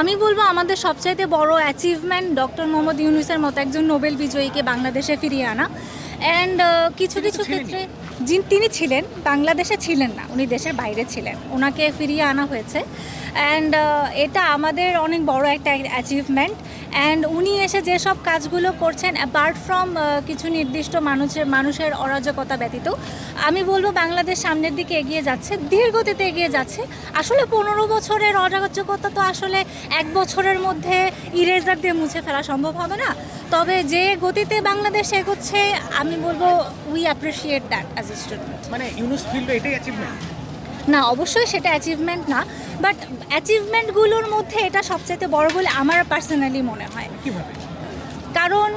আমি বলব আমাদের সবচাইতে বড় অ্যাচিভমেন্ট ডক্টর মোহাম্মদ ইউনুসের মতো একজন নোবেল বিজয়ীকে বাংলাদেশে ফিরিয়ে আনা। অ্যান্ড কিছু কিছু ক্ষেত্রে যিনি তিনি ছিলেন বাংলাদেশে ছিলেন না উনি দেশের বাইরে ছিলেন। ওনাকে ফিরিয়ে আনা হয়েছে। অ্যান্ড এটা আমাদের অনেক বড় একটা অ্যাচিভমেন্ট অ্যান্ড উনি এসে যেসব কাজগুলো করছেন অ্যাপার্ট ফ্রম কিছু নির্দিষ্ট মানুষের মানুষের অরাজকতা ব্যতীত, আমি বলব বাংলাদেশ সামনের দিকে এগিয়ে যাচ্ছে ধীর গতিতে এগিয়ে যাচ্ছে। আসলে পনেরো বছরের অরাজকতা তো আসলে এক বছরের মধ্যে ইরেজার দিয়ে মুছে ফেলা সম্ভব হবে না। তবে যে গতিতে বাংলাদেশ এগোচ্ছে, আমি বলব we appreciate that as a student মানে ইউনুস ফিল্ড এটাই অ্যাচিভমেন্ট না অবশ্যই সেটা অ্যাচিভমেন্ট না বাট অ্যাচিভমেন্টগুলোর মধ্যে এটা সবচাইতে বড় বলে আমার পার্সোনালি মনে হয়। কীভাবে কারণ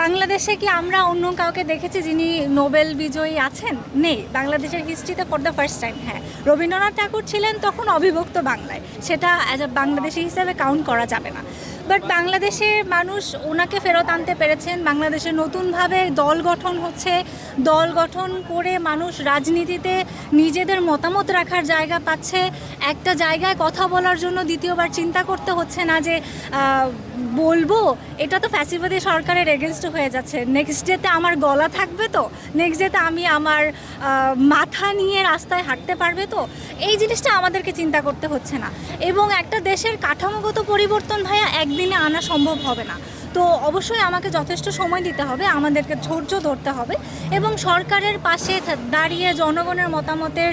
বাংলাদেশে কি আমরা অন্য কাউকে দেখেছি যিনি নোবেল বিজয়ী আছেন? নেই। বাংলাদেশের হিস্ট্রিতে ফর দ্য ফার্স্ট টাইম হ্যাঁ। রবীন্দ্রনাথ ঠাকুর ছিলেন তখন অবিভক্ত বাংলায়। সেটা অ্যাজ এ বাংলাদেশি হিসেবে কাউন্ট করা যাবে না। বাট বাংলাদেশের মানুষ ওনাকে ফেরত আনতে পেরেছেন। বাংলাদেশে নতুনভাবে দল গঠন হচ্ছে। দল গঠন করে মানুষ রাজনীতিতে নিজেদের মতামত রাখার জায়গা পাচ্ছে। একটা জায়গায় কথা বলার জন্য দ্বিতীয়বার চিন্তা করতে হচ্ছে না যে বলব? এটা তো ফ্যাসিবাদী সরকারের এগেনস্ট হয়ে যাচ্ছে। নেক্সট ডেতে আমার গলা থাকবে তো? নেক্সট ডেতে আমি আমার মাথা নিয়ে রাস্তায় হাঁটতে পারবে তো? এই জিনিসটা আমাদেরকে চিন্তা করতে হচ্ছে না। এবং একটা দেশের কাঠামোগত পরিবর্তন ভাইয়া একদিনে আনা সম্ভব হবে না। তো অবশ্যই আমাকে যথেষ্ট সময় দিতে হবে, আমাদেরকে ধৈর্য ধরতে হবে এবং সরকারের পাশে দাঁড়িয়ে জনগণের মতামতের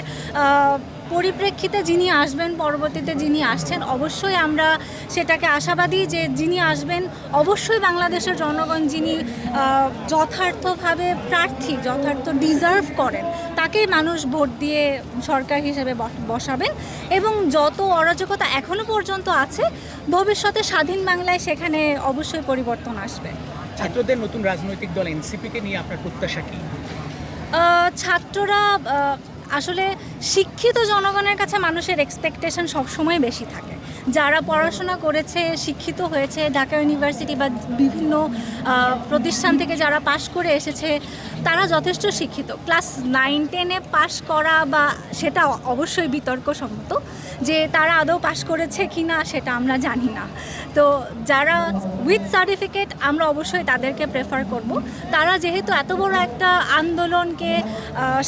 পরিপ্রেক্ষিতে যিনি আসবেন পরবর্তীতে যিনি আসছেন অবশ্যই আমরা সেটাকে আশাবাদী যে যিনি আসবেন অবশ্যই বাংলাদেশের জনগণ যিনি যথার্থভাবে প্রার্থী যথার্থ ডিজার্ভ করেন তাকেই মানুষ ভোট দিয়ে সরকার হিসেবে বস- বসাবেন এবং যত অরাজকতা এখনও পর্যন্ত আছে ভবিষ্যতে স্বাধীন বাংলায় সেখানে অবশ্যই পরিবর্তন আসবে। ছাত্রদের নতুন রাজনৈতিক দল এনসিপিকে নিয়ে আপনার প্রত্যাশা কি? ছাত্ররা আসলে শিক্ষিত জনগণের কাছে মানুষের এক্সপেকটেশন সবসময় বেশি থাকে। যারা পড়াশোনা করেছে, শিক্ষিত হয়েছে, ঢাকা ইউনিভার্সিটি বা বিভিন্ন প্রতিষ্ঠান থেকে যারা পাশ করে এসেছে, তারা যথেষ্ট শিক্ষিত। ক্লাস নাইন, টেনে পাশ করা বা সেটা অবশ্যই বিতর্কসম্মত যে তারা আদৌ পাশ করেছে কি না সেটা আমরা জানি না। তো যারা উইথ সার্টিফিকেট আমরা অবশ্যই তাদেরকে প্রেফার করব। তারা যেহেতু এত বড় একটা আন্দোলনকে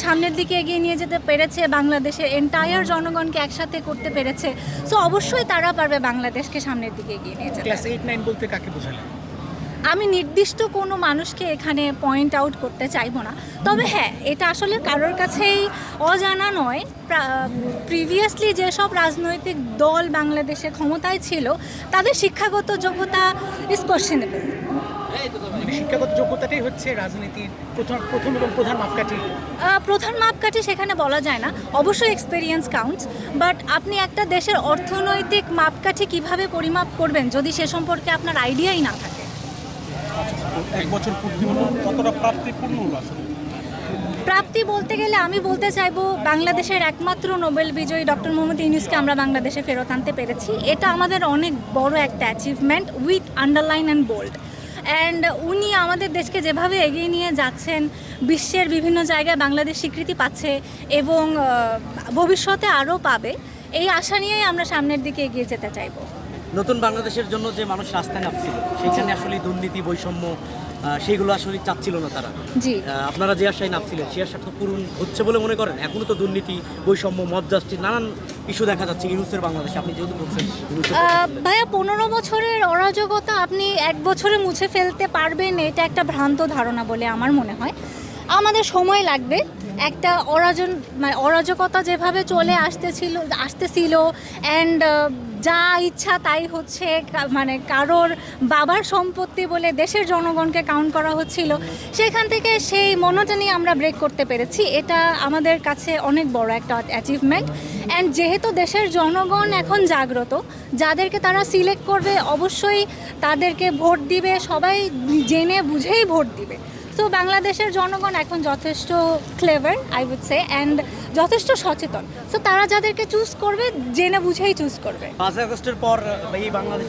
সামনের দিকে এগিয়ে নিয়ে যেতে পেরেছে, বাংলাদেশের এন্টায়ার জনগণকে একসাথে করতে পেরেছে সো অবশ্যই তারা পারবে বাংলাদেশকে সামনের দিকে এগিয়ে নিয়ে যেতে ক্লাস এইট নাইন বলতে কাকে বোঝালেন আমি নির্দিষ্ট কোনো মানুষকে এখানে পয়েন্ট আউট করতে চাইব না। তবে হ্যাঁ এটা আসলে কারোর কাছেই অজানা নয়। প্রিভিয়াসলি যেসব রাজনৈতিক দল বাংলাদেশে ক্ষমতায় ছিল তাদের শিক্ষাগত যোগ্যতা ইজ কোশ্চেনেবল মানে শিক্ষাগত যোগ্যতাটাই হচ্ছে রাজনীতির প্রথম প্রথম এবং প্রধান মাপকাঠি। প্রধান মাপকাঠি সেখানে বলা যায় না। অবশ্যই এক্সপেরিয়েন্স কাউন্টস বাট আপনি একটা দেশের অর্থনৈতিক মাপকাঠি কীভাবে পরিমাপ করবেন যদি সে সম্পর্কে আপনার আইডিয়াই না থাকে? এক বছর পূর্তি হলো কতটা প্রাপ্তিপূর্ণ হলো আসলে? প্রাপ্তি বলতে গেলে আমি বলতে চাইব বাংলাদেশের একমাত্র নোবেল বিজয়ী ডক্টর মোহাম্মদ ইউনুসকে আমরা বাংলাদেশে ফেরত আনতে পেরেছি। এটা আমাদের অনেক বড় একটা achievement with underline and bold and উনি আমাদের দেশকে যেভাবে এগিয়ে নিয়ে যাচ্ছেন, বিশ্বের বিভিন্ন জায়গায় বাংলাদেশ স্বীকৃতি পাচ্ছে এবং ভবিষ্যতে আরও পাবে, এই আশা নিয়েই আমরা সামনের দিকে এগিয়ে যেতে চাইব। নতুন বাংলাদেশের জন্য যে মানুষ রাস্তায় নামছিল সেখানে আসলে দুর্নীতি বৈষম্য সেইগুলো আসলে চাচ্ছিল না তারা। জি। আপনারা যে আশায় নামছিলেন সেই আশা তো পূরণ হচ্ছে বলে মনে করেন? এখনও তো দুর্নীতি বৈষম্য মব জাস্টিস নানান ইস্যু দেখা যাচ্ছে ইউনুসের বাংলাদেশে। আপনি যেহেতু বলছেন ভাইয়া পনেরো বছরের অরাজকতা আপনি এক বছরে মুছে ফেলতে পারবেন এটা একটা ভ্রান্ত ধারণা বলে আমার মনে হয়। আমাদের সময় লাগবে। একটা অরাজন মানে অরাজকতা যেভাবে চলে আসতেছিল আসতেছিল অ্যান্ড যা ইচ্ছা তাই হচ্ছে মানে কারোর বাবার সম্পত্তি বলে দেশের জনগণকে কাউন্ট করা হচ্ছিল। সেখান থেকে সেই মনোটনি আমরা ব্রেক করতে পেরেছি। এটা আমাদের কাছে অনেক বড় একটা অ্যাচিভমেন্ট অ্যান্ড যেহেতু দেশের জনগণ এখন জাগ্রত, যাদেরকে তারা সিলেক্ট করবে অবশ্যই তাদেরকে ভোট দিবে, সবাই জেনে বুঝেই ভোট দিবে। সো বাংলাদেশের জনগণ এখন যথেষ্ট clever I would say and যথেষ্ট সচেতন। সো তারা যাদেরকে চুজ করবে, জেনে বুঝেই চুজ করবে। পাঁচ আগস্টের পর, এই বাংলাদেশ